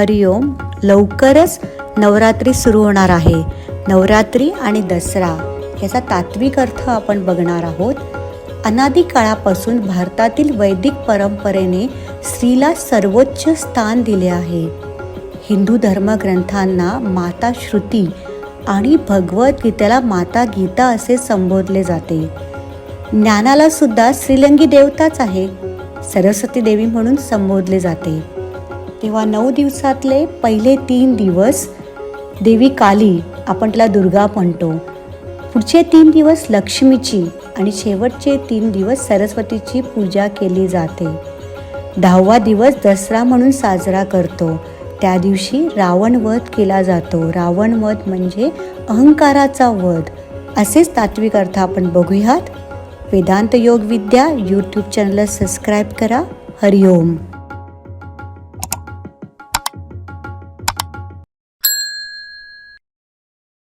हरिओम लवकरच नवरात्री सुरू होणार आहे. नवरात्री आणि दसरा याचा तात्विक अर्थ आपण बघणार आहोत. अनादी काळापासून भारतातील वैदिक परंपरेने स्त्रीला सर्वोच्च स्थान दिले आहे. हिंदू धर्मग्रंथांना माता श्रुती आणि भगवद्गीतेला माता गीता असे संबोधले जाते. ज्ञानाला सुद्धा श्रीलंगी देवताच आहे सरस्वती देवी म्हणून संबोधले जाते. तेव्हा नऊ दिवसातले पहिले तीन दिवस देवी काली आपण तिला दुर्गा म्हणतो. पुढचे तीन दिवस लक्ष्मीची आणि शेवटचे तीन दिवस सरस्वतीची पूजा केली जाते. दहावा दिवस दसरा म्हणून साजरा करतो. त्या दिवशी रावण वध केला जातो. रावण वध म्हणजे अहंकाराचा वध. असेच तात्विक अर्थ आपण बघूयात. वेदांत योग विद्या यूट्यूब चॅनलला सबस्क्राईब करा. हरिओम.